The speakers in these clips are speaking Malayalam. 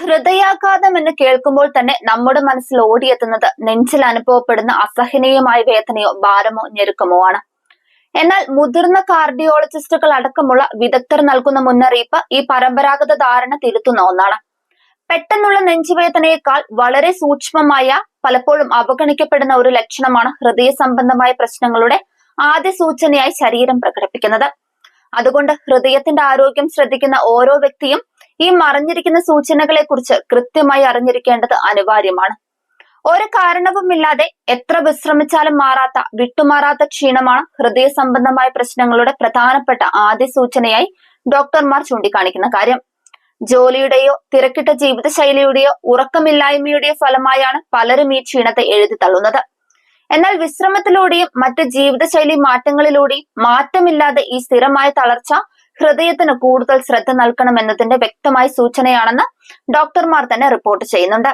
ഹൃദയാഘാതം എന്ന് കേൾക്കുമ്പോൾ തന്നെ നമ്മുടെ മനസ്സിൽ ഓടിയെത്തുന്നത് നെഞ്ചിൽ അനുഭവപ്പെടുന്ന അസഹനീയമായ വേദനയോ ഭാരമോ ഞെരുക്കമോ ആണ്. എന്നാൽ മുതിർന്ന കാർഡിയോളജിസ്റ്റുകൾ അടക്കമുള്ള വിദഗ്ധർ നൽകുന്ന മുന്നറിയിപ്പ് ഈ പരമ്പരാഗത ധാരണ തിരുത്തുന്ന ഒന്നാണ്. പെട്ടെന്നുള്ള നെഞ്ചുവേദനയേക്കാൾ വളരെ സൂക്ഷ്മമായ പലപ്പോഴും അവഗണിക്കപ്പെടുന്ന ഒരു ലക്ഷണമാണ് ഹൃദയ സംബന്ധമായ പ്രശ്നങ്ങളുടെ ആദ്യ സൂചനയായി ശരീരം പ്രകടിപ്പിക്കുന്നത്. അതുകൊണ്ട് ഹൃദയത്തിന്റെ ആരോഗ്യം ശ്രദ്ധിക്കുന്ന ഓരോ വ്യക്തിയും ഈ മറിഞ്ഞിരിക്കുന്ന സൂചനകളെ കുറിച്ച് കൃത്യമായി അറിഞ്ഞിരിക്കേണ്ടത് അനിവാര്യമാണ്. ഒരു കാരണവുമില്ലാതെ എത്ര വിശ്രമിച്ചാലും മാറാത്ത വിട്ടുമാറാത്ത ക്ഷീണമാണ് ഹൃദയ സംബന്ധമായ പ്രശ്നങ്ങളുടെ പ്രധാനപ്പെട്ട ആദ്യ സൂചനയായി ഡോക്ടർമാർ ചൂണ്ടിക്കാണിക്കുന്ന കാര്യം. ജോലിയുടെയോ തിരക്കിട്ട ജീവിതശൈലിയുടെയോ ഉറക്കമില്ലായ്മയുടെയോ ഫലമായാണ് പലരും ഈ ക്ഷീണത്തെ എഴുതി തള്ളുന്നത്. എന്നാൽ വിശ്രമത്തിലൂടെയും മറ്റ് ജീവിതശൈലി മാറ്റങ്ങളിലൂടെയും മാറ്റമില്ലാതെ ഈ സ്ഥിരമായ തളർച്ച ഹൃദയത്തിന് കൂടുതൽ ശ്രദ്ധ നൽകണം നൽകണമെന്നതിന്റെ വ്യക്തമായ സൂചനയാണെന്ന് ഡോക്ടർമാർ തന്നെ റിപ്പോർട്ട് ചെയ്യുന്നുണ്ട്.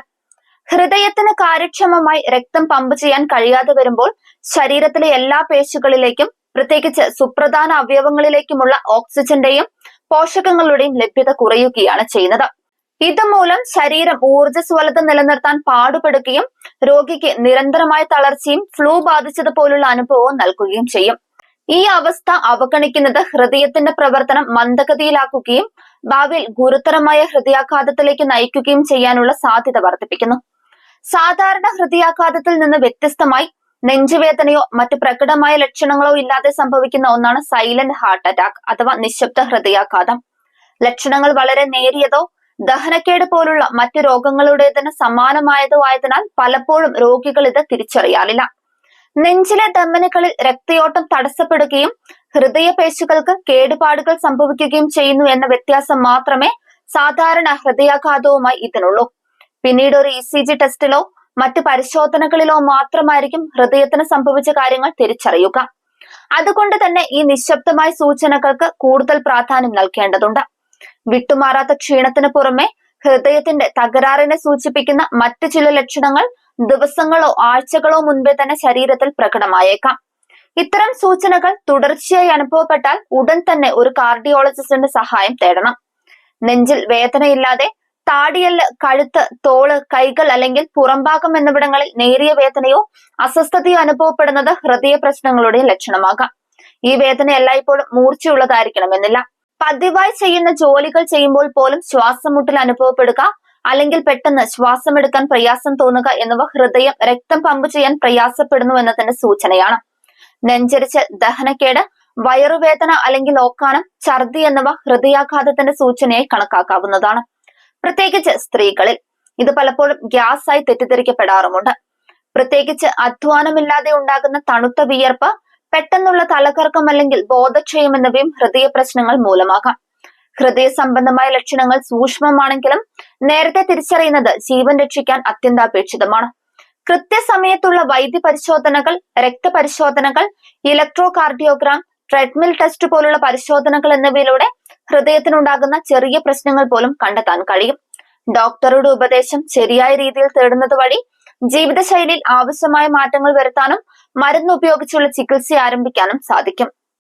ഹൃദയത്തിന് കാര്യക്ഷമമായി രക്തം പമ്പ് ചെയ്യാൻ കഴിയാതെ വരുമ്പോൾ ശരീരത്തിലെ എല്ലാ പേശികളിലേക്കും പ്രത്യേകിച്ച് സുപ്രധാന അവയവങ്ങളിലേക്കുമുള്ള ഓക്സിജന്റെയും പോഷകങ്ങളുടെയും ലഭ്യത കുറയുകയാണ് ചെയ്യുന്നത്. ഇതുമൂലം ശരീരം ഊർജസ്വലത നിലനിർത്താൻ പാടുപെടുകയും രോഗിക്ക് നിരന്തരമായ തളർച്ചയും ഫ്ലൂ ബാധിച്ചതുപോലുള്ള അനുഭവവും നൽകുകയും ചെയ്യും. ഈ അവസ്ഥ അവഗണിക്കുന്നത് ഹൃദയത്തിന്റെ പ്രവർത്തനം മന്ദഗതിയിലാക്കുകയും ഭാവിയിൽ ഗുരുതരമായ ഹൃദയാഘാതത്തിലേക്ക് നയിക്കുകയും ചെയ്യാനുള്ള സാധ്യത വർദ്ധിപ്പിക്കുന്നു. സാധാരണ ഹൃദയാഘാതത്തിൽ നിന്ന് വ്യത്യസ്തമായി നെഞ്ചുവേദനയോ മറ്റു പ്രകടമായ ലക്ഷണങ്ങളോ ഇല്ലാതെ സംഭവിക്കുന്ന ഒന്നാണ് സൈലന്റ് ഹാർട്ട് അറ്റാക്ക് അഥവാ നിശബ്ദ ഹൃദയാഘാതം. ലക്ഷണങ്ങൾ വളരെ നേരിയതോ ദഹനക്കേട് പോലുള്ള മറ്റു രോഗങ്ങളുടേതിന് സമാനമായതോ ആയതിനാൽ പലപ്പോഴും രോഗികൾ ഇത് തിരിച്ചറിയാറില്ല. നെഞ്ചിലെ ധമനികളിൽ രക്തയോട്ടം തടസ്സപ്പെടുകയും ഹൃദയപേശികൾക്ക് കേടുപാടുകൾ സംഭവിക്കുകയും ചെയ്യുന്നു എന്ന വ്യത്യാസം മാത്രമേ സാധാരണ ഹൃദയാഘാതവുമായി ഇതിനുള്ളൂ. പിന്നീട് ഒരു ഇ സി ജി ടെസ്റ്റിലോ മറ്റ് പരിശോധനകളിലോ മാത്രമായിരിക്കും ഹൃദയത്തിന് സംഭവിച്ച കാര്യങ്ങൾ തിരിച്ചറിയുക. അതുകൊണ്ട് തന്നെ ഈ നിശബ്ദമായ സൂചനകൾക്ക് കൂടുതൽ പ്രാധാന്യം നൽകേണ്ടതുണ്ട്. വിട്ടുമാറാത്ത ക്ഷീണത്തിന് പുറമെ ഹൃദയത്തിന്റെ തകരാറിനെ സൂചിപ്പിക്കുന്ന മറ്റു ചില ലക്ഷണങ്ങൾ ദിവസങ്ങളോ ആഴ്ചകളോ മുൻപേ തന്നെ ശരീരത്തിൽ പ്രകടമായേക്കാം. ഇത്തരം സൂചനകൾ തുടർച്ചയായി അനുഭവപ്പെട്ടാൽ ഉടൻ തന്നെ ഒരു കാർഡിയോളജിസ്റ്റിന്റെ സഹായം തേടണം. നെഞ്ചിൽ വേദനയില്ലാതെ താടിയൽ കഴുത്ത് തോൾ കൈകൾ അല്ലെങ്കിൽ പുറംഭാഗം എന്നിവിടങ്ങളിൽ നേരിയ വേദനയോ അസ്വസ്ഥതയോ അനുഭവപ്പെടുന്നത് ഹൃദയ പ്രശ്നങ്ങളുടെ ലക്ഷണമാകാം. ഈ വേദന എല്ലായ്പ്പോഴും മൂർച്ചയുള്ളതായിരിക്കണമെന്നില്ല. പതിവായി ചെയ്യുന്ന ജോലികൾ ചെയ്യുമ്പോൾ പോലും ശ്വാസമുട്ടൽ അനുഭവപ്പെടുക അല്ലെങ്കിൽ പെട്ടെന്ന് ശ്വാസമെടുക്കാൻ പ്രയാസം തോന്നുക എന്നിവ ഹൃദയം രക്തം പമ്പ് ചെയ്യാൻ പ്രയാസപ്പെടുന്നു എന്നതിന്റെ സൂചനയാണ്. നെഞ്ചരിച്ച് ദഹനക്കേട് വയറുവേദന അല്ലെങ്കിൽ ഓക്കാനം ഛർദി എന്നിവ ഹൃദയാഘാതത്തിന്റെ സൂചനയായി കണക്കാക്കാവുന്നതാണ്. പ്രത്യേകിച്ച് സ്ത്രീകളിൽ ഇത് പലപ്പോഴും ഗ്യാസ് ആയി തെറ്റിദ്ധരിക്കപ്പെടാറുമുണ്ട്. പ്രത്യേകിച്ച് അധ്വാനമില്ലാതെ ഉണ്ടാകുന്ന തണുത്ത വിയർപ്പ് പെട്ടെന്നുള്ള തലകറക്കം അല്ലെങ്കിൽ ബോധക്ഷയം എന്നിവയും ഹൃദയ പ്രശ്നങ്ങൾ മൂലമാകാം. ഹൃദയ സംബന്ധമായ ലക്ഷണങ്ങൾ സൂക്ഷ്മമാണെങ്കിലും നേരത്തെ തിരിച്ചറിയുന്നത് ജീവൻ രക്ഷിക്കാൻ അത്യന്താപേക്ഷിതമാണ്. കൃത്യസമയത്തുള്ള വൈദ്യ പരിശോധനകൾ രക്തപരിശോധനകൾ ഇലക്ട്രോ കാർഡിയോഗ്രാം ട്രെഡ്മിൽ ടെസ്റ്റ് പോലുള്ള പരിശോധനകൾ എന്നിവയിലൂടെ ഹൃദയത്തിനുണ്ടാകുന്ന ചെറിയ പ്രശ്നങ്ങൾ പോലും കണ്ടെത്താൻ കഴിയും. ഡോക്ടറുടെ ഉപദേശം ശരിയായ രീതിയിൽ തേടുന്നത് വഴി ജീവിതശൈലിയിൽ ആവശ്യമായ മാറ്റങ്ങൾ വരുത്താനും മരുന്ന് ഉപയോഗിച്ചുള്ള ചികിത്സ ആരംഭിക്കാനും സാധിക്കും.